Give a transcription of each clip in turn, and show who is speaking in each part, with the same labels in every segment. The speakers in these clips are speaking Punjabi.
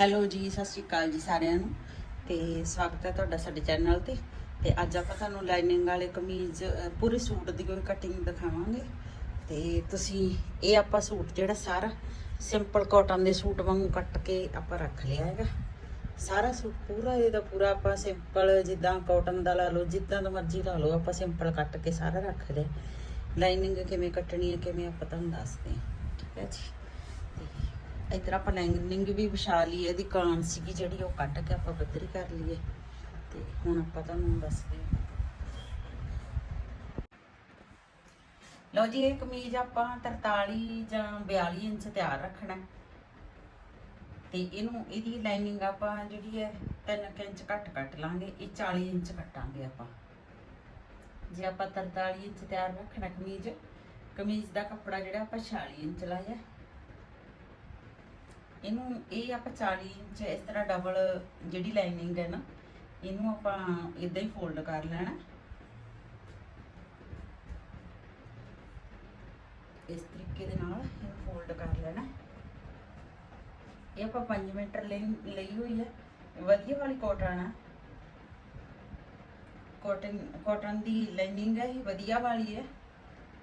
Speaker 1: ਹੈਲੋ ਜੀ, ਸਤਿ ਸ਼੍ਰੀ ਅਕਾਲ ਜੀ ਸਾਰਿਆਂ ਨੂੰ ਤੇ ਸਵਾਗਤ ਹੈ ਤੁਹਾਡਾ ਸਾਡੇ ਚੈਨਲ ਤੇ। ਤੇ ਅੱਜ ਆਪਾਂ ਤੁਹਾਨੂੰ ਲਾਈਨਿੰਗ ਵਾਲੇ ਕਮੀਜ਼ ਪੂਰੇ ਸੂਟ ਦੀ ਕੋਈ ਕਟਿੰਗ ਦਿਖਾਵਾਂਗੇ। ਤੇ ਤੁਸੀਂ, ਇਹ ਆਪਾਂ ਸੂਟ ਜਿਹੜਾ ਸਾਰਾ ਸਿੰਪਲ ਕਾਟਨ ਦੇ ਸੂਟ ਵਾਂਗੂ ਕੱਟ ਕੇ ਆਪਾਂ ਰੱਖ ਲਿਆ ਹੈਗਾ। ਸਾਰਾ ਸੂਟ ਪੂਰਾ ਇਹਦਾ ਪੂਰਾ ਆਪਾਂ ਸਿੰਪਲ ਜਿੱਦਾਂ ਕਾਟਨ ਦਾ ਲਾ ਲਓ, ਜਿੱਦਾਂ ਦਾ ਮਰਜ਼ੀ ਲਾ ਲਓ, ਆਪਾਂ ਸਿੰਪਲ ਕੱਟ ਕੇ ਸਾਰਾ ਰੱਖ ਲਿਆ। ਲਾਈਨਿੰਗ ਕਿਵੇਂ ਕੱਟਣੀ ਹੈ, ਕਿਵੇਂ ਆਪਾਂ ਤੁਹਾਨੂੰ ਦੱਸਦੇ ਹਾਂ। ਠੀਕ ਹੈ ਜੀ? ਇਧਰ ਆਪਾਂ ਲਾਈਨਿੰਗ ਵੀ ਵਿਛਾ ਲਈ ਇਹਦੀ ਕਾਂ ਸੀਗੀ ਜਿਹੜੀ ਉਹ ਕੱਟ ਕੇ ਆਪਾਂ ਬੱਦਰੀ ਕਰ ਲਈਏ। ਤੇ ਹੁਣ ਆਪਾਂ ਤੁਹਾਨੂੰ ਦੱਸਦੇ ਲਓ ਜੀ, ਇਹ ਕਮੀਜ਼ ਆਪਾਂ 43 ਜਾਂ 42 ਇੰਚ ਤਿਆਰ ਰੱਖਣਾ ਤੇ ਇਹਨੂੰ, ਇਹਦੀ ਲਾਈਨਿੰਗ ਆਪਾਂ ਜਿਹੜੀ ਹੈ 3 ਇੰਚ ਘੱਟ ਕੱਟ ਲਾਂਗੇ, ਇਹ 40 ਇੰਚ ਕੱਟਾਂਗੇ ਆਪਾਂ। ਜੇ ਆਪਾਂ 43 ਇੰਚ ਤਿਆਰ ਰੱਖਣਾ ਕਮੀਜ਼ ਕਮੀਜ਼ ਦਾ ਕੱਪੜਾ ਜਿਹੜਾ ਆਪਾਂ 46 ਇੰਚ ਲਾਇਆ ਇਹਨੂੰ ਇਹ ਆਪਾਂ 40 ਇੰਚ ਇਸ ਤਰ੍ਹਾਂ ਡਬਲ ਜਿਹੜੀ ਲਾਈਨਿੰਗ ਹੈ ਨਾ, ਇਹਨੂੰ ਆਪਾਂ ਇਦਾਂ ਹੀ ਫੋਲਡ ਕਰ ਲੈਣਾ। ਇਸ ਤਰੀਕੇ ਦੇ ਨਾਲ ਇਹਨੂੰ ਫੋਲਡ ਕਰ ਲੈਣਾ। ਇਹ ਆਪਾਂ 5 ਮੀਟਰ ਲਈ ਲਈ ਹੋਈ ਹੈ। ਵਧੀਆ ਵਾਲੀ ਕੋਟਨ ਹੈ ਕੋਟਨ ਕੋਟਨ ਦੀ ਲਾਈਨਿੰਗ ਹੈ, ਇਹ ਵਧੀਆ ਵਾਲੀ ਹੈ।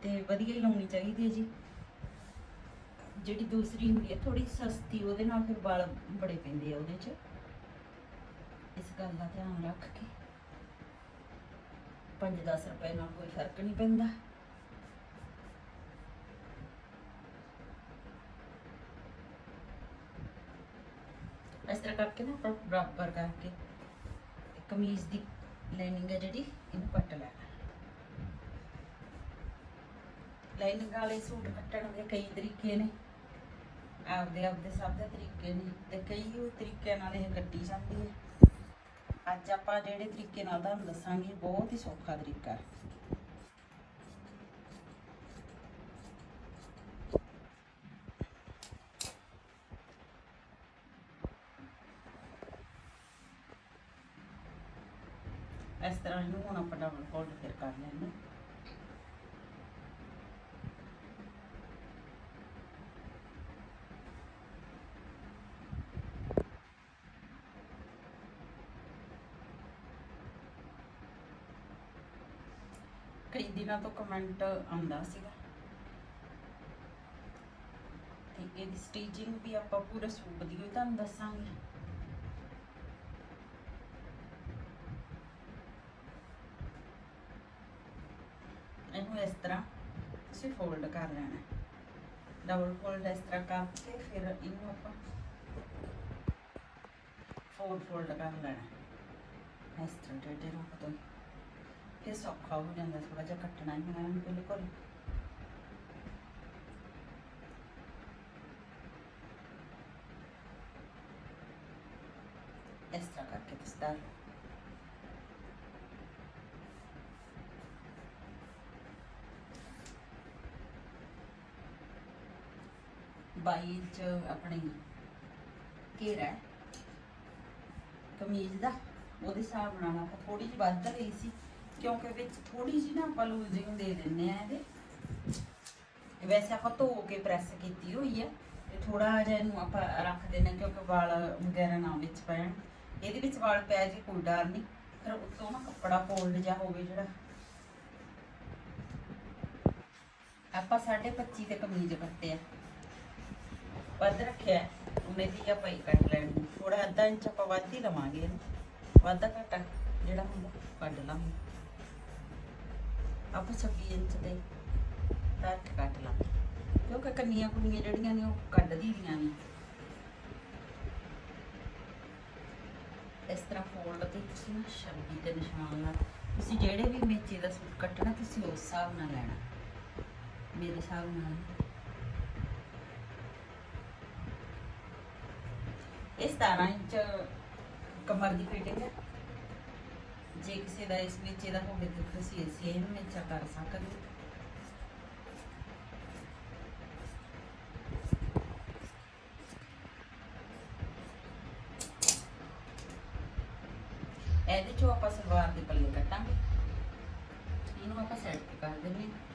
Speaker 1: ਤੇ ਵਧੀਆ ਹੀ ਲਾਉਣੀ ਚਾਹੀਦੀ ਹੈ ਜੀ। ਜਿਹੜੀ ਦੂਸਰੀ ਹੁੰਦੀ ਹੈ ਥੋੜੀ ਸਸਤੀ, ਉਹਦੇ ਨਾਲ ਫਿਰ ਵਾਲ ਬੜੇ ਪੈਂਦੇ ਆ ਉਹਦੇ 'ਚ। ਇਸ ਗੱਲ ਦਾ ਧਿਆਨ ਰੱਖ ਕੇ 5-10 ਰੁਪਏ ਨਾਲ ਕੋਈ ਫ਼ਰਕ ਨਹੀਂ ਪੈਂਦਾ। ਇਸ ਤਰ੍ਹਾਂ ਕਰਕੇ ਨਾ ਆਪਾਂ ਬਰਾਬਰ ਕਰਕੇ ਕਮੀਜ਼ ਦੀ ਲਾਈਨਿੰਗ ਹੈ ਜਿਹੜੀ, ਇਹਨੂੰ ਕੱਟ ਲੈਣਾ। ਲਾਈਨਿੰਗ ਵਾਲੇ ਸੂਟ ਕੱਟਣ ਦੇ ਕਈ ਤਰੀਕੇ ਨੇ। ਆਪਦੇ ਆਪਦੇ ਸਭ ਦੇ ਤਰੀਕੇ ਨੇ ਤੇ ਕਈ ਉਹ ਤਰੀਕਿਆਂ ਨਾਲ ਇਹ ਕੱਟੀ ਜਾਂਦੀ ਹੈ। ਅੱਜ ਆਪਾਂ ਜਿਹੜੇ ਤਰੀਕੇ ਨਾਲ ਤੁਹਾਨੂੰ ਦੱਸਾਂਗੇ, ਬਹੁਤ ਹੀ ਸੌਖਾ ਤਰੀਕਾ ਹੈ। ਇਸ ਤਰ੍ਹਾਂ ਇਹਨੂੰ ਹੁਣ ਆਪਾਂ ਡਬਲ ਫੋਲਡ ਫਿਰ ਕਰ ਲੈਣਾ ਕਈ ਤੋਂ ਕਮੈਂਟ ਆਉਂਦਾ ਸੀਗਾ। ਤੇ ਇਹਦੀ ਸਟੀਚਿੰਗ ਵੀ ਆਪਾਂ ਪੂਰੇ ਸੂਟ ਦੀ ਵੀ ਤੁਹਾਨੂੰ ਦੱਸਾਂਗੇ। ਇਹਨੂੰ ਇਸ ਤਰ੍ਹਾਂ ਤੁਸੀਂ ਫੋਲਡ ਕਰ ਲੈਣਾ। ਡਬਲ ਫੋਲਡ ਇਸ ਤਰ੍ਹਾਂ ਕਰਕੇ ਫਿਰ ਇਹਨੂੰ ਆਪਾਂ ਫੋਲਡ ਫੋਲਡ ਕਰ ਲੈਣਾ। ਇਸ ਤਰ੍ਹਾਂ ਡੇਢੇ ਰੂਪ ਤੋਂ। ਫਿਰ ਸੌਖਾ ਹੋ ਜਾਂਦਾ ਥੋੜਾ ਜਿਹਾ ਕੱਟਣਾ ਹੀ ਹੈ ਬਿਲਕੁਲ। ਇਸ ਤਰ੍ਹਾਂ ਕਰਕੇ ਤੁਸੀਂ ਡਾਲ ਬਾਈ ਇੰਚ ਆਪਣੀ ਘੇਰਾ ਕਮੀਜ਼ ਦਾ, ਉਹਦੇ ਹਿਸਾਬ ਨਾਲ ਆਪਾਂ ਥੋੜੀ ਜਿਹੀ ਵੱਧ ਲਈ ਸੀ। ਕਿਉਂਕਿ ਵਿੱਚ ਥੋੜੀ ਜਿਹੀ ਨਾ ਆਪਾਂ ਲੂਜ਼ਿੰਗ ਦੇ ਦਿੰਨੇ ਆ ਇਹਦੇ। ਵੈਸੇ ਆਪਾਂ ਧੋ ਕੇ ਪ੍ਰੈਸ ਕੀਤੀ ਹੋਈ ਹੈ ਤੇ ਥੋੜਾ ਜਿਹਾ ਇਹਨੂੰ ਆਪਾਂ ਰੱਖ ਦਿੰਨੇ ਕਿਉਂਕਿ ਵਾਲ ਵਗੈਰਾ ਨਾ ਵਿੱਚ ਪੈਣ। ਇਹਦੇ ਵਿੱਚ ਵਾਲ ਪੈ ਜੇ, ਕੋਈ ਡਰ ਨਹੀਂ। ਫਿਰ ਉੱਤੋਂ ਨਾ ਕੱਪੜਾ ਫੋਲਡ ਜਾ ਹੋਵੇ ਜਿਹੜਾ। ਆਪਾਂ 25 ਤੇ ਕਮੀਜ਼ ਕੱਟਿਆ ਵੱਧ ਰੱਖਿਆ ਉਹਨੇ ਦੀ ਆਪਾਂ ਹੀ ਕੱਟ ਲੈਣੀ। ਥੋੜਾ ਅੱਧਾ ਇੰਚ ਆਪਾਂ ਵੱਧ ਹੀ ਲਵਾਂਗੇ ਇਹਨੂੰ। ਵਾਧਾ ਘਟਾ ਜਿਹੜਾ ਹੁੰਦਾ, ਕੱਢ ਲਾਂਗੇ। ਆਪਾਂ 26 ਇੰਚ ਤੇ ਕੱਟ ਕੱਟ ਲਾਂਗੇ ਕਿਉਂਕਿ ਕੰਨੀਆਂ ਕੁੰਨੀਆਂ ਜਿਹੜੀਆਂ ਨੇ, ਉਹ ਕੱਢਦੀ ਦੀਆਂ ਨੇ। ਇਸ ਤਰ੍ਹਾਂ ਫੋਲਡ ਤੇ ਤੁਸੀਂ ਨਾ 26 ਤੇ ਨਿਸ਼ਾਨ ਲਾ ਤੁਸੀਂ ਜਿਹੜੇ ਵੀ ਮੇਚੇ ਦਾ ਸੂਟ ਕੱਟਣਾ, ਤੁਸੀਂ ਉਸ ਹਿਸਾਬ ਨਾਲ ਲੈਣਾ। ਮੇਰੇ ਹਿਸਾਬ ਨਾਲ। ਇਹ 17 ਇੰਚ ਕਮਰ ਦੀ ਫਿਟਿੰਗ ਹੈ। ਜੇ ਕਿਸੇ ਦਾ ਇਸ ਵਿੱਚ ਇਹਦਾ ਹੋਵੇ ਤਾਂ ਤੁਸੀਂ ਇਸ ਵਿੱਚ ਕਰ ਸਕਦੇ ਹੋ। ਇਹਦੇ ਚੋਂ ਆਪਾਂ ਸਲਵਾਰ ਦੇ ਪੱਲੇ ਕੱਟਾਂਗੇ ਇਹਨੂੰ ਆਪਾਂ ਸੈੱਟ ਕਰ ਦਿੰਦੇ ਹਾਂ।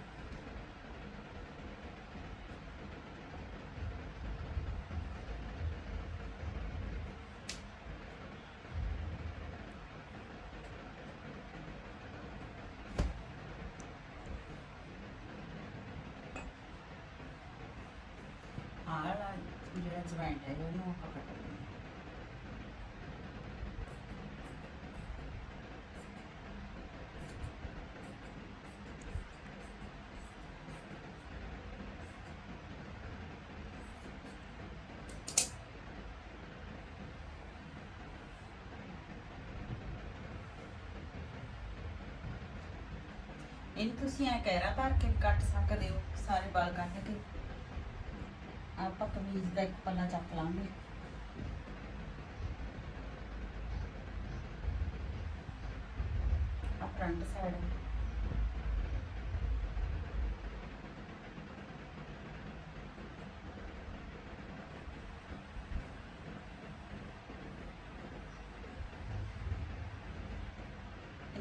Speaker 1: ਜੁਆਇੰਟ ਹੈ ਉਹਨੂੰ ਆਪਾਂ ਕੱਟ ਲੈਂਦੇ ਹਾਂ। ਇਹਨੂੰ ਤੁਸੀਂ ਐ ਕਹਿਰਾ ਧਰ ਕੇ ਵੀ ਕੱਟ ਸਕਦੇ ਹੋ ਸਾਰੇ ਵਾਲ ਕੱਟ ਕੇ ਆਪਾਂ ਕਮੀਜ਼ ਦਾ ਇੱਕ ਪੱਲਾ ਚੱਕ ਲਾਂਗੇ। ਆ ਫਰੰਟ ਸਾਈਡ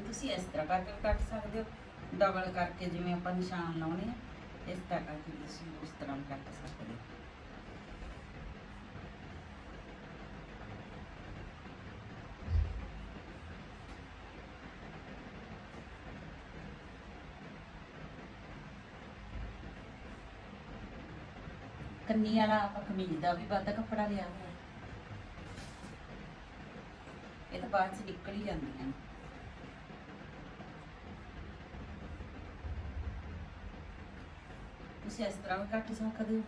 Speaker 1: ਤੁਸੀਂ ਇਸ ਤਰ੍ਹਾਂ ਕਰਕੇ ਵੀ ਕੱਟ ਸਕਦੇ ਹੋ। ਡਬਲ ਕਰਕੇ ਜਿਵੇਂ ਆਪਾਂ ਨਿਸ਼ਾਨ ਲਾਉਣੇ ਆ, ਇਸ ਤਰ੍ਹਾਂ ਕਰਕੇ ਤੁਸੀਂ ਉਸ ਤਰ੍ਹਾਂ ਵੀ ਕੱਟ ਸਕਦੇ ਹੋ। ਕੰਨੀ ਵਾਲਾ ਆਪਾਂ ਕਮੀਜ਼ ਦਾ ਵੀ ਵੱਧ ਕੱਪੜਾ ਲਿਆ ਹੋਇਆ। ਇਹ ਤਾਂ ਬਾਅਦ ਚ ਨਿਕਲ ਹੀ ਜਾਂਦੀਆਂ ਨੇ। ਤੁਸੀਂ ਇਸ ਤਰ੍ਹਾਂ ਵੀ ਕੱਟ ਸਕਦੇ। ਹੋ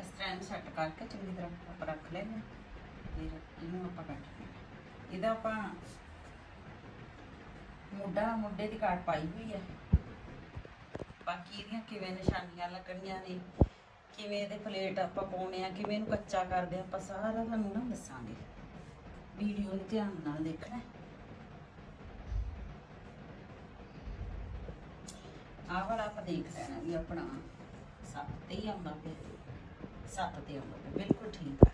Speaker 1: ਇਸ ਤਰ੍ਹਾਂ ਇਹਨੂੰ ਸੈੱਟ ਕਰਕੇ ਚੰਗੀ ਤਰ੍ਹਾਂ ਆਪਾਂ ਰੱਖ ਲੈਂਦੇ ਫਿਰ ਇਹਨੂੰ ਆਪਾਂ ਕੱਟ ਲੈਂਦੇ ਇਹਦਾ ਆਪਾਂ ਮੁੱਢਾ, ਮੁੱਢੇ ਦੀ ਕਾਟ ਪਾਈ ਹੋਈ ਹੈ। ਬਾਕੀ ਇਹਦੀਆਂ ਕਿਵੇਂ ਨਿਸ਼ਾਨੀਆਂ ਲੱਗਣੀਆਂ ਨੇ, ਕਿਵੇਂ ਇਹਦੇ ਪਲੇਟ ਆਪਾਂ ਪਾਉਣੇ ਆ, ਕਿਵੇਂ ਇਹਨੂੰ ਕੱਚਾ ਕਰਦੇ ਆ, ਆਪਾਂ ਸਾਰਾ ਤੁਹਾਨੂੰ ਨਾ ਦੱਸਾਂਗੇ। ਵੀਡੀਓ ਨੂੰ ਧਿਆਨ ਨਾਲ ਦੇਖਣਾ ਆਹ ਵਾਲਾ ਆਪਾਂ ਦੇਖ ਲੈਣਾ ਵੀ ਆਪਣਾ ਸੱਤ ਤੇ ਹੀ ਆਉਂਦਾ ਪਿਆ। ਸੱਤ ਤੇ ਆਉਂਦਾ ਪਿਆ ਬਿਲਕੁਲ ਠੀਕ ਹੈ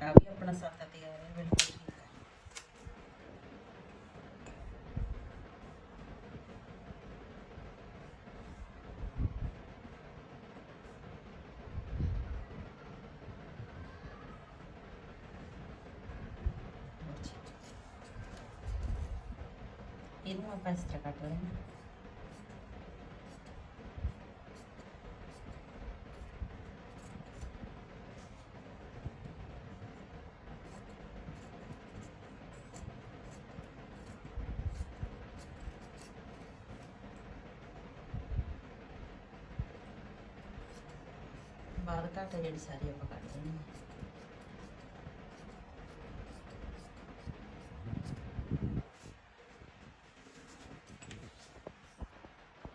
Speaker 1: ਆ ਵੀ ਆਪਣਾ ਸੱਤ ਤੇ ਆ ਰਿਹਾ ਬਿਲਕੁਲ ਠੀਕ ਹੈ ਇਹਨੂੰ ਆਪਾਂ ਇਸ ਤਰ੍ਹਾਂ ਕੱਟ ਲੈਣਾ ਬਾਹਰ ਘੱਟ ਜਿਹੜੀ ਸਾਰੀ ਆਪਾਂ ਕੱਟ ਦੇਣੀ ਹੈ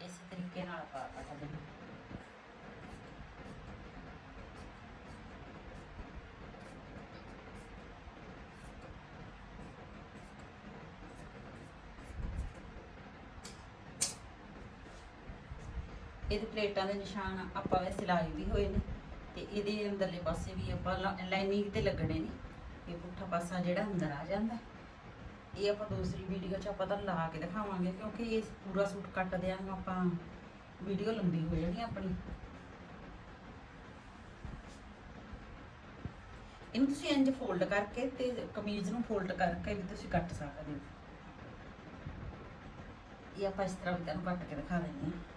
Speaker 1: ਇਸੇ ਤਰੀਕੇ ਨਾਲ ਆਪਾਂ ਕੱਟ ਦੇਣਾ ਇਹਦੇ ਪਲੇਟਾਂ ਦੇ ਨਿਸ਼ਾਨ ਆਪਾਂ ਵੈਸੇ ਲਾਏ ਵੀ ਹੋਏ ਨੇ ਤੇ ਇਹਦੇ ਅੰਦਰਲੇ ਪਾਸੇ ਵੀ ਆਪਾਂ ਲਾਈਨਿੰਗ ਤੇ ਲੱਗਣੇ ਨੇ। ਇਹ ਪੁੱਠਾ ਪਾਸਾ ਜਿਹੜਾ ਅੰਦਰ ਆ ਜਾਂਦਾ। ਇਹ ਆਪਾਂ ਦੂਸਰੀ ਵੀਡੀਓ 'ਚ ਆਪਾਂ ਤਾਂ ਲਾ ਕੇ ਦਿਖਾਵਾਂਗੇ, ਕਿਉਂਕਿ ਇਹ ਪੂਰਾ ਸੂਟ ਕੱਟ ਦਿਆਂਗੇ ਆਪਾਂ। ਵੀਡੀਓ ਲੰਬੀ ਹੋ ਜਾਣੀ ਆਪਣੀ। ਇਹਨੂੰ ਤੁਸੀਂ ਇੰਜ ਫੋਲਡ ਕਰਕੇ ਤੇ ਕਮੀਜ਼ ਨੂੰ ਫੋਲਡ ਕਰਕੇ ਵੀ ਤੁਸੀਂ ਕੱਟ ਸਕਦੇ ਹੋ। ਇਹ ਆਪਾਂ ਇਸ ਤਰ੍ਹਾਂ ਵੀ ਤੁਹਾਨੂੰ ਕੱਟ ਕੇ ਦਿਖਾ ਦਿੰਦੇ ਹਾਂ।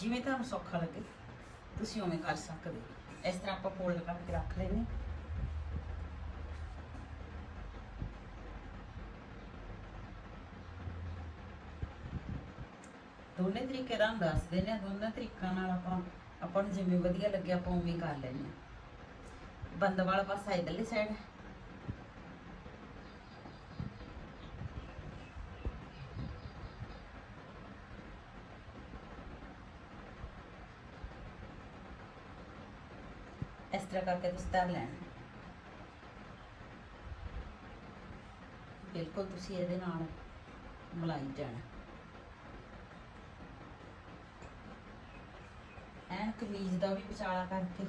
Speaker 1: ਜਿਵੇਂ ਤੁਹਾਨੂੰ ਸੌਖਾ ਲੱਗੇ ਤੁਸੀਂ ਉਵੇਂ ਕਰ ਸਕਦੇ ਹੋ ਇਸ ਤਰ੍ਹਾਂ ਆਪਾਂ ਫੋਲਡ ਕਰਕੇ ਰੱਖ ਲੈਨੇ ਦੋਨੇ ਤਰੀਕੇ ਦਾ ਦੱਸ ਦਿੰਦੇ ਆ ਦੋਨੇ ਤਰੀਕਾਂ ਨਾਲ ਆਪਾਂ ਆਪਾਂ ਨੂੰ ਜਿਵੇਂ ਵਧੀਆ ਲੱਗਿਆ ਆਪਾਂ ਉਵੇਂ ਕਰ ਲੈਨੇ ਆ ਬੰਦ ਵਾਲਾ ਪਾਸਾ ਇਧਰਲੀ ਸਾਈਡ ਇਸ ਤਰ੍ਹਾਂ ਕਰਕੇ ਤੁਸੀਂ ਧਰ ਲੈਣਾ। ਬਿਲਕੁਲ ਤੁਸੀਂ ਇਹਦੇ ਨਾਲ ਮਲਾਈ ਜਾਣਾ। ਐਨ ਕਮੀਜ਼ ਦਾ ਵੀ ਵਿਚਾਲਾ ਕਰਕੇ।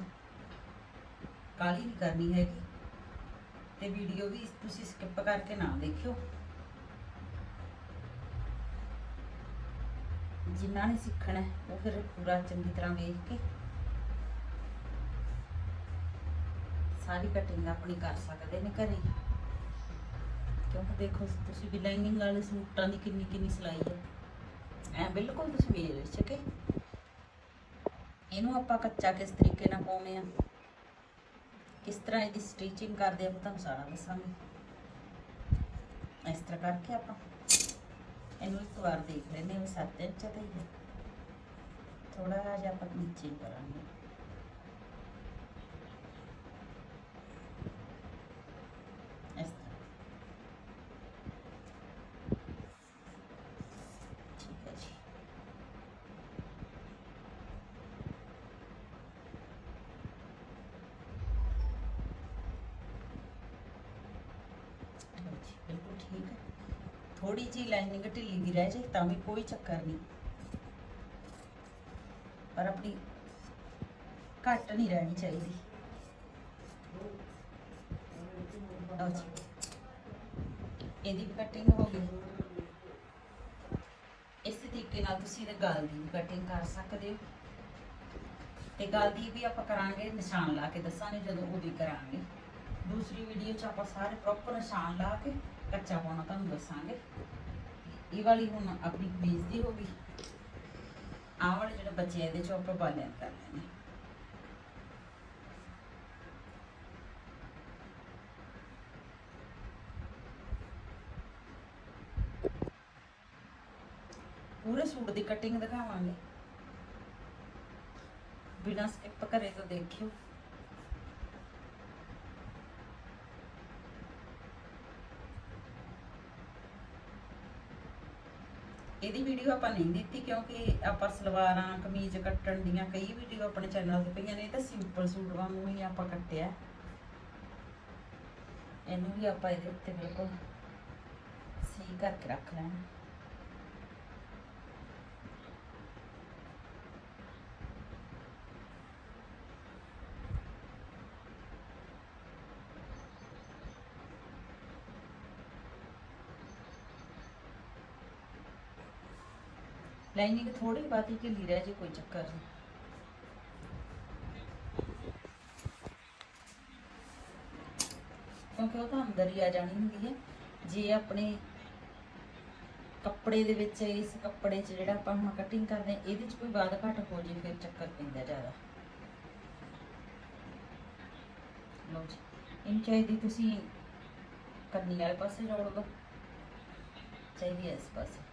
Speaker 1: ਕਾਲੀ ਨਹੀਂ ਕਰਨੀ ਹੈਗੀ। ਤੇ ਵੀਡੀਓ ਵੀ ਤੁਸੀਂ ਸਕਿਪ ਕਰਕੇ ਨਾ ਦੇਖਿਓ। ਜਿਨ੍ਹਾਂ ਨੇ ਸਿੱਖਣਾ, ਉਹ ਫਿਰ ਪੂਰਾ ਚੰਗੀ ਤਰ੍ਹਾਂ ਵੇਖ ਕੇ ਸਾਰੀ ਕਟਿੰਗ ਆਪਣੀ ਕਰ ਸਕਦੇ ਨੇ ਘਰੇ। ਕਿਉਂਕਿ ਦੇਖੋ, ਤੁਸੀਂ ਵੀ ਲਾਈਨਿੰਗ ਵਾਲੇ ਸੂਟਾਂ ਦੀ ਕਿੰਨੀ ਕਿੰਨੀ ਸਿਲਾਈ ਹੈ। ਐ ਬਿਲਕੁਲ ਤੁਸੀਂ ਵੇਖ ਸਕੇ ਇਹਨੂੰ ਆਪਾਂ ਕੱਚਾ ਕਿਸ ਤਰੀਕੇ ਨਾਲ ਪਾਉਨੇ ਆ? ਕਿਸ ਤਰ੍ਹਾਂ ਇਹਦੀ ਸਟਿਚਿੰਗ ਕਰਦੇ ਆ ਤੁਹਾਨੂੰ ਸਾਰਾ ਦੱਸਾਂਗੇ। ਇਸ ਤਰ੍ਹਾਂ ਕਰਕੇ ਆਪਾਂ ਇਹਨੂੰ ਇੱਕ ਵਾਰ ਦੇਖ ਲੈਨੇ ਆ 7 ਇੰਚ ਤੇ ਹੀ ਥੋੜਾ ਜਿਹਾ ਆਪਾਂ ਨੀਚੇ ਕਰਾਂਗੇ ਇਸ ਤਰ੍ਹਾਂ ਠੀਕ ਹੈ ਜੀ ਲਓ ਜੀ, ਬਿਲਕੁਲ ਠੀਕ ਹੈ। ਥੋੜੀ ਜੀ ਲਾਈਨਿੰਗ ਢਿੱਲੀ ਵੀ ਰਹਿ ਜਾਏ ਤਾਂ ਵੀ ਕੋਈ ਚੱਕਰ ਨਹੀਂ। ਪਰ ਆਪਣੀ ਘੱਟ ਨਹੀਂ ਰਹਿਣੀ ਚਾਹੀਦੀ। ਲਓ ਜੀ। ਇਹਦੀ ਵੀ ਕਟਿੰਗ ਹੋ ਗਈ। ਇਸ ਤਰੀਕੇ ਨਾਲ ਤੁਸੀਂ ਇਹਦੇ ਗਲ ਦੀ ਕਟਿੰਗ ਕਰ ਸਕਦੇ ਹੋ। ਤੇ ਗਲ ਦੀ ਵੀ ਆਪਾਂ ਕਰਾਂਗੇ, ਨਿਸ਼ਾਨ ਲਾ ਕੇ ਦੱਸਾਂਗੇ ਜਦੋਂ ਉਹ ਵੀ ਕਰਾਂਗੇ। ਦੂਸਰੀ ਵੀਡੀਓ 'ਚ ਆਪਾਂ ਸਾਰੇ ਪ੍ਰੋਪਰ ਨਿਸ਼ਾਨ ਲਾ ਕੇ ਕੱਚਾ ਪਾਉਣਾ ਤੁਹਾਨੂੰ ਦੱਸਾਂਗੇ। ਇਹ ਵਾਲੀ ਹੁਣ ਆਪਣੀ ਕਮੀਜ਼ ਦੀ ਹੋ ਗਈ। ਆਹ ਵਾਲੇ ਜਿਹੜੇ ਬੱਚੇ ਇਹਦੇ 'ਚੋਂ ਆਪਾਂ ਬਾਲਿਆਂ ਕਰ ਲੈਣੇ ਪੂਰੇ ਸੂਟ ਦੀ ਕਟਿੰਗ ਦਿਖਾਵਾਂਗੇ। ਬਿਨਾਂ ਸਕਿਪ ਕਰੇ ਤਾਂ ਦੇਖਿਓ। ਇਹਦੀ ਵੀਡੀਓ ਆਪਾਂ ਨਹੀਂ ਦਿੱਤੀ ਕਿਉਂਕਿ ਆਪਾਂ ਸਲਵਾਰਾਂ, ਕਮੀਜ਼ ਕੱਟਣ ਦੀਆਂ ਕਈ ਵੀਡੀਓ ਆਪਣੇ ਚੈਨਲ ਤੇ ਪਈਆਂ ਨੇ, ਇਹ ਤਾਂ ਸਿੰਪਲ ਸੂਟ ਵਾਂਗੂ ਹੀ ਆਪਾਂ ਕੱਟਿਆ। ਇਹਨੂੰ ਵੀ ਆਪਾਂ ਇਹਦੇ ਉੱਤੇ ਬਿਲਕੁਲ ਸਹੀ ਕਰਕੇ ਰੱਖ ਲੈਣਾ। ਲਾਈਨਿੰਗ ਥੋੜੀ ਬਾਤੀ ਢਿੱਲੀ ਰਹਿ ਜੇ, ਕੋਈ ਚੱਕਰ ਨਹੀਂ। ਕਿਉਂਕਿ ਉਹ ਤਾਂ ਅੰਦਰ ਹੀ ਆ ਜਾਣੀ ਹੁੰਦੀ ਹੈ। ਜੇ ਆਪਣੇ ਕੱਪੜੇ ਦੇ ਵਿੱਚ, ਇਸ ਕੱਪੜੇ 'ਚ ਜਿਹੜਾ ਆਪਾਂ ਹੁਣ ਕਟਿੰਗ ਕਰਦੇ ਹਾਂ, ਇਹਦੇ 'ਚ ਕੋਈ ਵਾਧ ਘਟ ਹੋ ਜੇ, ਫਿਰ ਚੱਕਰ ਪੈਂਦਾ ਜ਼ਿਆਦਾ। ਲਓ ਜੀ, ਇਹਨੂੰ ਚਾਹੀਦੀ ਤੁਸੀਂ ਕੰਨੀ ਵਾਲੇ ਪਾਸੇ ਜੋੜ ਦੋ ਚਾਹੀਦੀ ਇਸ ਪਾਸੇ।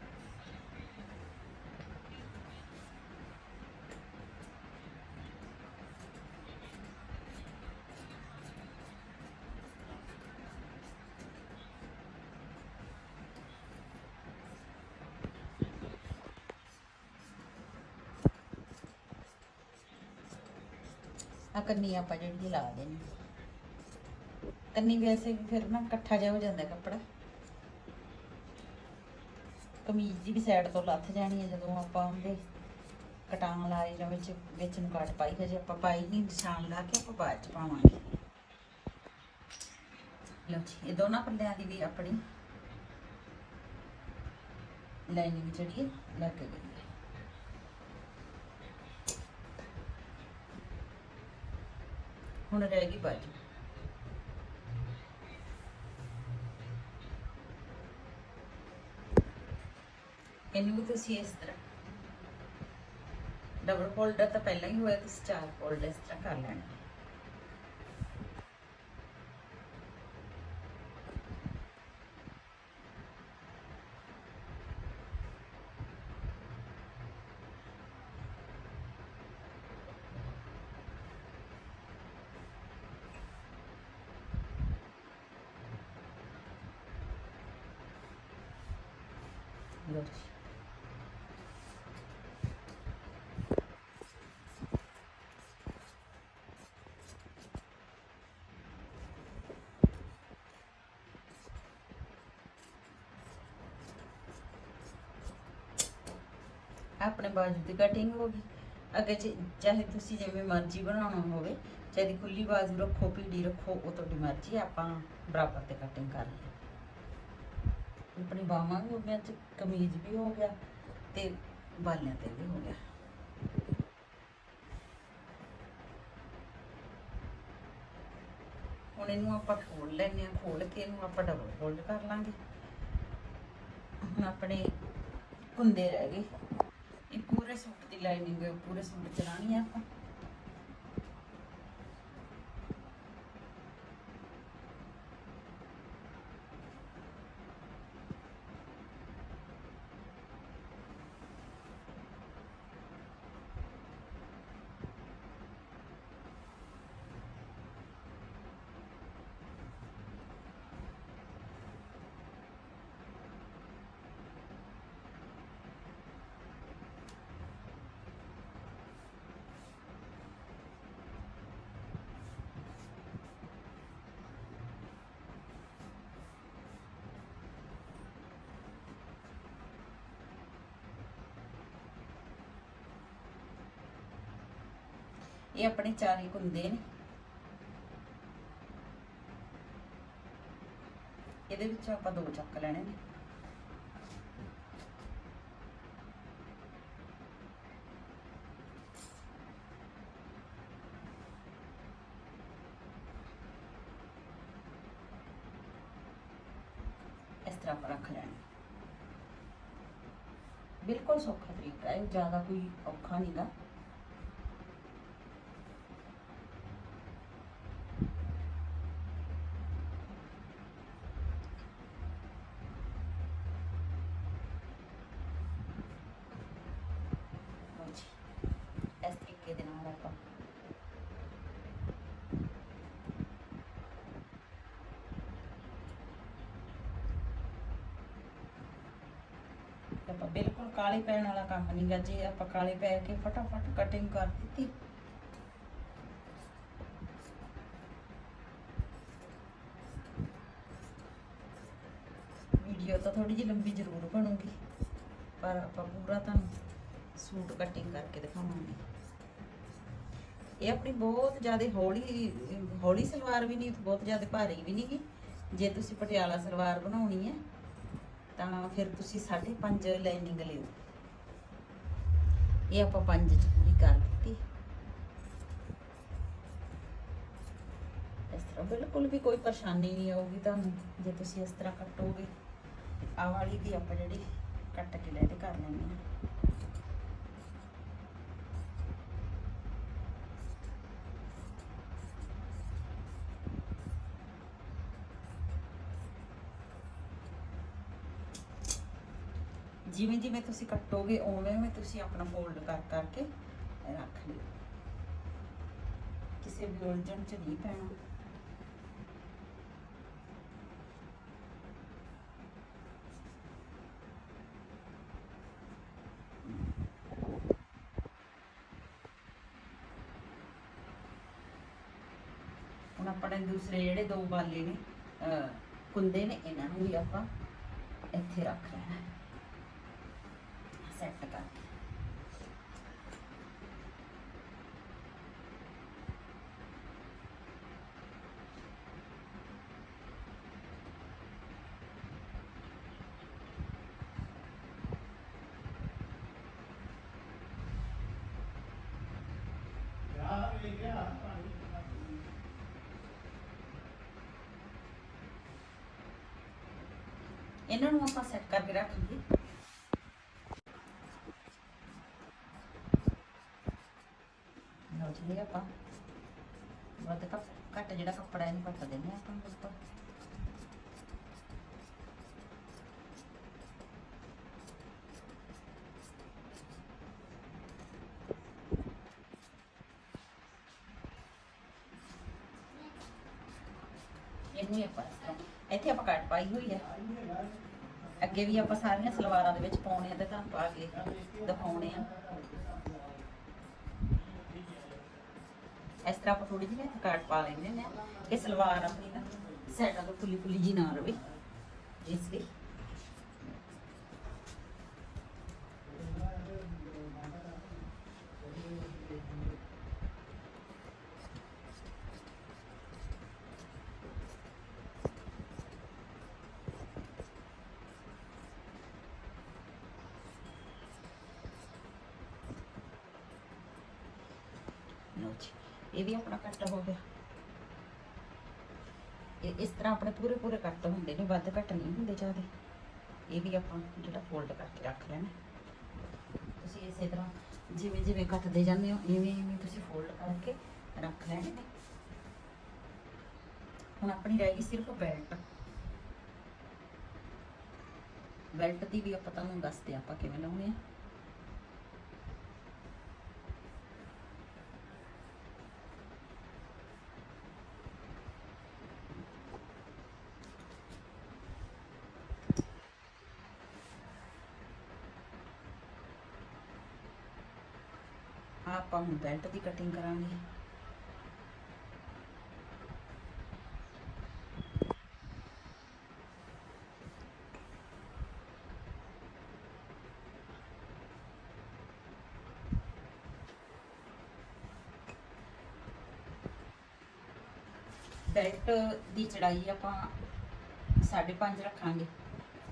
Speaker 1: ਕੰਨੀ ਆਪਾਂ ਜਿਹੜੀ ਲਾ ਦੇਣੀ। ਕੰਨੀ ਵੈਸੇ ਫਿਰ ਨਾ ਇਕੱਠਾ ਜਿਹਾ ਹੋ ਜਾਂਦਾ ਕੱਪੜਾ। ਕਮੀਜ਼ ਦੀ ਵੀ ਸਾਈਡ ਤੋਂ ਲੱਥ ਜਾਣੀ ਹੈ ਜਦੋਂ ਆਪਾਂ ਉਹਦੇ ਕਟਾਂ ਲਾਏ ਜਾਂ ਵਿੱਚ ਵਿੱਚ ਨੂੰ ਕੱਟ ਪਾਈ, ਹਜੇ ਆਪਾਂ ਪਾਈ ਨਹੀਂ, ਨਿਸ਼ਾਨ ਲਾ ਕੇ ਆਪਾਂ ਬਾਅਦ ਚ ਪਾਵਾਂਗੇ। ਲਓ ਜੀ, ਇਹ ਦੋਨਾਂ ਪੱਲਿਆਂ ਦੀ ਵੀ ਆਪਣੀ ਲਾਈਨਿੰਗ ਜਿਹੜੀ ਲੱਗ ਗਈ ਹੈ ਹੁਣ ਰਹਿ ਗਈ ਬਾਜੂ ਇਹਨੂੰ ਵੀ ਤੁਸੀਂ ਇਸ ਤਰ੍ਹਾਂ ਡਬਲ ਫੋਲਡਰ ਤਾਂ ਪਹਿਲਾਂ ਹੀ ਹੋਇਆ, ਤੁਸੀਂ ਚਾਰ ਫੋਲਡ ਇਸ ਤਰ੍ਹਾਂ ਕਰ ਲੈਣਾ। ਲਓ ਜੀ ਆਪਣੇ ਬਾਜੂ ਦੀ ਕਟਿੰਗ ਹੋ ਗਈ। ਅੱਗੇ ਚ- ਚਾਹੇ ਤੁਸੀਂ ਜਿਵੇਂ ਮਰਜ਼ੀ ਬਣਾਉਣਾ ਹੋਵੇ, ਚਾਹੇ ਦੀ ਖੁੱਲੀ ਬਾਜੂ ਰੱਖੋ ਪੀੜੀ ਰੱਖੋ, ਉਹ ਤੁਹਾਡੀ ਮਰਜ਼ੀ ਆਪਾਂ ਬਰਾਬਰ ਤੇ ਕਟਿੰਗ ਕਰ ਲਈਏ। ਆਪਣੀ ਬਾਹਾਂ ਵੀ ਹੋ ਗਈਆਂ ਤੇ ਕਮੀਜ਼ ਵੀ ਹੋ ਗਿਆ ਤੇ ਬਾਲਿਆਂ ਤੇ ਵੀ ਹੋ ਗਿਆ। ਹੁਣ ਇਹਨੂੰ ਆਪਾਂ ਖੋਲ ਲੈਂਦੇ ਆ ਖੋਲ ਕੇ ਇਹਨੂੰ ਆਪਾਂ ਡਬਲ ਫੋਲਡ ਕਰ ਲਾਂਗੇ। ਹੁਣ ਆਪਣੇ ਕੁੰਦੇ ਰਹਿ ਗਏ। ਇਹ ਪੂਰੇ ਸੂਟ ਦੀ ਲਾਈਨਿੰਗ ਪੂਰੇ ਸੂਟ ਚ ਲਾਣੀ ਆ ਆਪਾਂ। ਇਹ ਆਪਣੇ ਚਾਰੇ ਕੁੰਦੇ ਨੇ। ਇਹਦੇ ਵਿੱਚੋਂ ਆਪਾਂ ਦੋ ਚੱਕ ਲੈਣੇ ਨੇ। ਇਸ ਤਰ੍ਹਾਂ ਆਪਾਂ ਰੱਖ ਲੈਣੇ। ਬਿਲਕੁਲ ਸੌਖਾ ਤਰੀਕਾ ਹੈ, ਜ਼ਿਆਦਾ ਕੋਈ ਔਖਾ ਨਹੀਂਗਾ ਲਓ ਜੀ ਇਸ ਤਰੀਕੇ ਦੇ ਨਾਲ ਆਪਾਂ ਤੇ ਆਪਾਂ ਬਿਲਕੁਲ ਕਾਲੇ ਪੈਣ ਵਾਲਾ ਕੰਮ ਨਹੀਂ ਗਾ, ਜੇ ਆਪਾਂ ਕਾਲੇ ਪੈ ਕੇ ਫਟਾਫਟ ਕਟਿੰਗ ਕਰ ਦਿੱਤੀ। ਵੀਡੀਓ ਤਾਂ ਥੋੜੀ ਜਿਹੀ ਲੰਬੀ ਜ਼ਰੂਰ ਬਣੂਗੀ, ਪਰ ਆਪਾਂ ਪੂਰਾ ਤੁਹਾਨੂੰ ਸੂਟ ਕਟਿੰਗ ਕਰਕੇ ਦਿਖਾਵਾਂਗੇ। ਇਹ ਆਪਣੀ ਬਹੁਤ ਜ਼ਿਆਦਾ ਹੌਲੀ ਹੌਲੀ ਸਲਵਾਰ ਵੀ ਨਹੀਂ, ਬਹੁਤ ਜ਼ਿਆਦਾ ਭਾਰੀ ਵੀ ਨਹੀਂ ਗੀ। ਜੇ ਤੁਸੀਂ ਪਟਿਆਲਾ ਸਲਵਾਰ ਬਣਾਉਣੀ ਹੈ ਤਾਂ ਫਿਰ ਤੁਸੀਂ 5.5 ਲਾਈਨਿੰਗ ਲਿਓ। ਇਹ ਆਪਾਂ 5 ਚ ਪੂਰੀ ਕਰ ਦਿੱਤੀ। ਇਸ ਤਰ੍ਹਾਂ ਬਿਲਕੁਲ ਵੀ ਕੋਈ ਪਰੇਸ਼ਾਨੀ ਨਹੀਂ ਆਊਗੀ ਤੁਹਾਨੂੰ, ਜੇ ਤੁਸੀਂ ਇਸ ਤਰ੍ਹਾਂ ਕੱਟੋਗੇ। ਆਹ ਵਾਲੀ ਵੀ ਆਪਾਂ ਜਿਹੜੀ ਕੱਟ ਕੇ ਲੈ ਤੇ ਕਰ ਲੈਣੀ ਹੈ। ਜਿਵੇਂ ਜਿਵੇਂ ਤੁਸੀਂ ਕੱਟੋਗੇ, ਉਵੇਂ ਉਵੇਂ ਤੁਸੀਂ ਆਪਣਾ ਫੋਲਡ ਕਰ ਕਰਕੇ ਰੱਖ ਲਿਓ। ਕਿਸੇ ਵੀ ਉਲਝਣ ਚ ਨਹੀਂ ਪੈਣਾ। ਹੁਣ ਆਪਣੇ ਦੂਸਰੇ ਜਿਹੜੇ ਦੋ ਬਾਲੇ ਨੇ ਕੁੰਦੇ ਨੇ, ਇਹਨਾਂ ਨੂੰ ਵੀ ਆਪਾਂ ਇੱਥੇ ਰੱਖ ਲੈਣਾ। ਸੈੱਟ ਕਰ। ਇਹਨਾਂ ਨੂੰ ਆਪਾਂ ਸੈੱਟ ਕਰਕੇ ਰੱਖ ਲਈਏ। ਲਓ ਆਪਾਂ। ਵੱਧ ਘੱਟ ਜਿਹੜਾ ਕੱਪੜਾ ਇਹਨੂੰ ਕੱਟ ਦਿੰਦੇ ਆਪਾਂ ਉੱਪਰ ਇਹਨੂੰ ਆਪਾਂ ਇੱਥੇ ਆਪਾਂ ਕੱਟ ਪਾਈ ਹੋਈ ਹੈ ਅੱਗੇ ਵੀ ਆਪਾਂ ਸਾਰੀਆਂ ਸਲਵਾਰਾਂ ਦੇ ਵਿੱਚ ਪਾਉਣੇ ਆ ਤੇ ਤੁਹਾਨੂੰ ਪਾ ਕੇ ਦਿਖਾਉਣੇ ਆ। ਇਸ ਤਰ੍ਹਾਂ ਆਪਾਂ ਥੋੜੀ ਜਿਹੀ ਕਟ ਪਾ ਲੈਂਦੇ ਹਾਂ ਕਿ ਸਲਵਾਰ ਆਪਣੀ ਨਾ ਸਾਈਡਾਂ ਤੋਂ ਫੁੱਲੀ ਫੁੱਲੀ ਜੀ ਨਾ ਰਵੇ, ਜਿਸ ਲਈ noite. ਇਹ ਵੀ ਆਪਣਾ ਕੱਟ ਹੋ ਗਿਆ। ਇਹ ਇਸ ਤਰ੍ਹਾਂ ਆਪਣੇ ਪੂਰੇ ਪੂਰੇ ਕੱਟ ਹੁੰਦੇ ਨੇ, ਵੱਧ ਘੱਟ ਨਹੀਂ ਹੁੰਦੇ ਜ਼ਿਆਦਾ। ਇਹ ਵੀ ਆਪਾਂ ਜਿਹੜਾ ਫੋਲਡ ਕਰਕੇ ਰੱਖ ਲੈਣਾ ਤੁਸੀਂ ਇਸੇ ਤਰ੍ਹਾਂ ਜਿਵੇਂ ਜਿਵੇਂ ਕੱਟਦੇ ਜਾਂਦੇ ਹੋ, ਇਵੇਂ ਇਵੇਂ ਤੁਸੀਂ ਫੋਲਡ ਕਰਕੇ ਰੱਖ ਲੈਣੇ ਨੇ। ਹੁਣ ਆਪਣੀ ਰਹਿ ਗਈ ਸਿਰਫ ਬੈਲਟ ਬੈਲਟ ਦੀ ਵੀ ਆਪਾਂ ਤੁਹਾਨੂੰ ਦੱਸਦੇ ਹਾਂ ਆਪਾਂ ਕਿਵੇਂ ਲਾਉਣੇ ਆ। ਆਪਾਂ ਹੁਣ ਬੈਲਟ ਦੀ ਕਟਿੰਗ ਕਰਾਂਗੇ। ਬੈਲਟ ਦੀ ਚੜਾਈ ਆਪਾਂ 5.5 ਰੱਖਾਂਗੇ।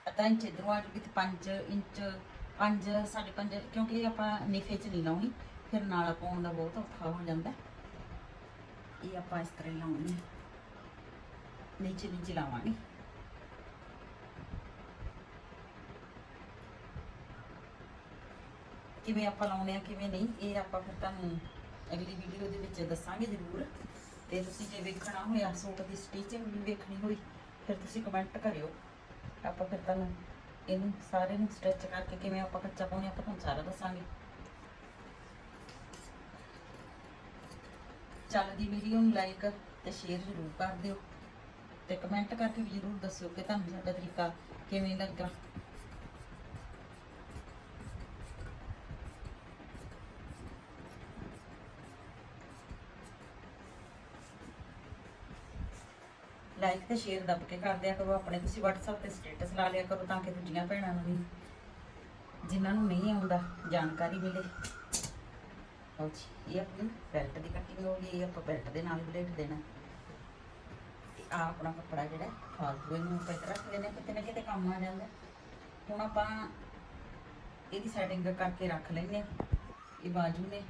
Speaker 1: ਅੱਧਾ ਇੰਚ ਇਧਰੋਂ ਆ ਜੂਗੀ ਤੇ 5 ਇੰਚ 5 5.5 ਕਿਉਂਕਿ ਇਹ ਆਪਾਂ ਨਿਫੇ ਚ ਨਹੀਂ ਲਾਉਣੀ। ਫਿਰ ਨਾਲ ਪਾਉਣ ਦਾ ਬਹੁਤ ਔਖਾ ਹੋ ਜਾਂਦਾ। ਇਹ ਆਪਾਂ ਇਸ ਤਰ੍ਹਾਂ ਹੀ ਲਾਉਣੀ ਹੈ ਨੀਚੇ ਨੀਚੇ ਲਾਵਾਂਗੇ। ਕਿਵੇਂ ਆਪਾਂ ਲਾਉਣੇ ਆ, ਕਿਵੇਂ ਨਹੀਂ, ਇਹ ਆਪਾਂ ਫਿਰ ਤੁਹਾਨੂੰ ਅਗਲੀ ਵੀਡੀਓ ਦੇ ਵਿੱਚ ਦੱਸਾਂਗੇ ਜ਼ਰੂਰ। ਤੇ ਤੁਸੀਂ ਜੇ ਵੇਖਣਾ ਹੋਇਆ, ਸੂਟ ਦੀ ਸਟਿਚਿੰਗ ਵੀ ਵੇਖਣੀ ਹੋਈ, ਫਿਰ ਤੁਸੀਂ ਕਮੈਂਟ ਕਰਿਓ। ਆਪਾਂ ਫਿਰ ਤੁਹਾਨੂੰ ਇਹਨੂੰ ਸਾਰੇ ਨੂੰ ਸਟਿਚ ਕਰਕੇ ਕਿਵੇਂ ਆਪਾਂ ਕੱਚਾ ਪਾਉਣੇ, ਆਪਾਂ ਤੁਹਾਨੂੰ ਸਾਰਾ ਦੱਸਾਂਗੇ। ਚੱਲਦੀ ਵੀਡੀਓ ਨੂੰ ਲਾਈਕ ਤੇ ਸ਼ੇਅਰ ਜ਼ਰੂਰ ਕਰ ਦਿਓ। ਤੇ ਕਮੈਂਟ ਕਰਕੇ ਵੀ ਜ਼ਰੂਰ ਦੱਸਿਓ ਕਿ ਤੁਹਾਨੂੰ ਸਾਡਾ ਤਰੀਕਾ ਕਿਵੇਂ ਲੱਗਾ। ਲਾਈਕ ਤੇ ਸ਼ੇਅਰ ਦੱਬ ਕੇ ਕਰ ਦਿਆ ਕਰੋ। ਆਪਣੇ ਤੁਸੀਂ WhatsApp ਤੇ ਸਟੇਟਸ ਲਾ ਲਿਆ ਕਰੋ ਤਾਂ ਕਿ ਦੂਜੀਆਂ ਭੈਣਾਂ ਨੂੰ ਵੀ, ਜਿਨ੍ਹਾਂ ਨੂੰ ਨਹੀਂ ਆਉਂਦਾ ਜਾਣਕਾਰੀ ਮਿਲੇ। ਲਓ ਇਹ ਆਪਣੀ ਬੈਲਟ ਦੀ ਕਟਿੰਗ ਹੋ ਗਈ, ਆਪਾਂ ਬੈਲਟ ਦੇ ਨਾਲ ਬਲੇਟ ਦੇਣਾ। ਆ ਆਪਣਾ ਕੱਪੜਾ ਜਿਹੜਾ ਫਾਲਤੂ ਇਹਨੂੰ ਆਪਾਂ ਇੱਧਰ ਰੱਖ ਕਿਤੇ ਨਾ ਕਿਤੇ ਕੰਮ ਆ ਜਾਂਦਾ। ਹੁਣ ਆਪਾਂ ਇਹਦੀ ਸੈਟਿੰਗ ਕਰਕੇ ਰੱਖ ਲੈਂਦੇ ਇਹ ਬਾਜੂ ਨੇ,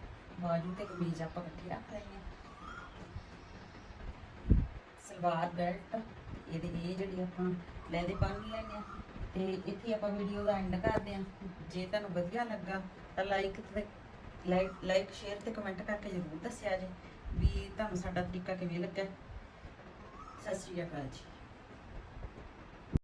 Speaker 1: ਬਾਜੂ ਤੇ ਕਮੀਜ਼ ਆਪਾਂ ਇਕੱਠੀ ਰੱਖ ਲੈਂਦੇ ਹਾਂ। ਸਲਵਾਰ ਬੈਲਟ ਇਹਦੇ ਇਹ ਜਿਹੜੀ ਆਪਾਂ ਲੈਦੇ ਬੰਨ ਲੈਣੇ ਆ ਤੇ ਇੱਥੇ ਆਪਾਂ ਵੀਡੀਓ ਦਾ ਐਂਡ ਕਰਦੇ ਆ ਜੇ ਤੁਹਾਨੂੰ ਵਧੀਆ ਲੱਗਾ ਤਾਂ ਲਾਈਕ ਤੇ ਲਾਈਕ ਲਾਈਕ ਸ਼ੇਅਰ ਤੇ ਕਮੈਂਟ ਕਰਕੇ ਜ਼ਰੂਰ ਦੱਸਿਆ ਜੇ ਵੀ ਤੁਹਾਨੂੰ ਸਾਡਾ ਤਰੀਕਾ ਕਿਵੇਂ ਲੱਗਾ ਸਤਿ ਸ਼੍ਰੀ ਅਕਾਲ ਜੀ।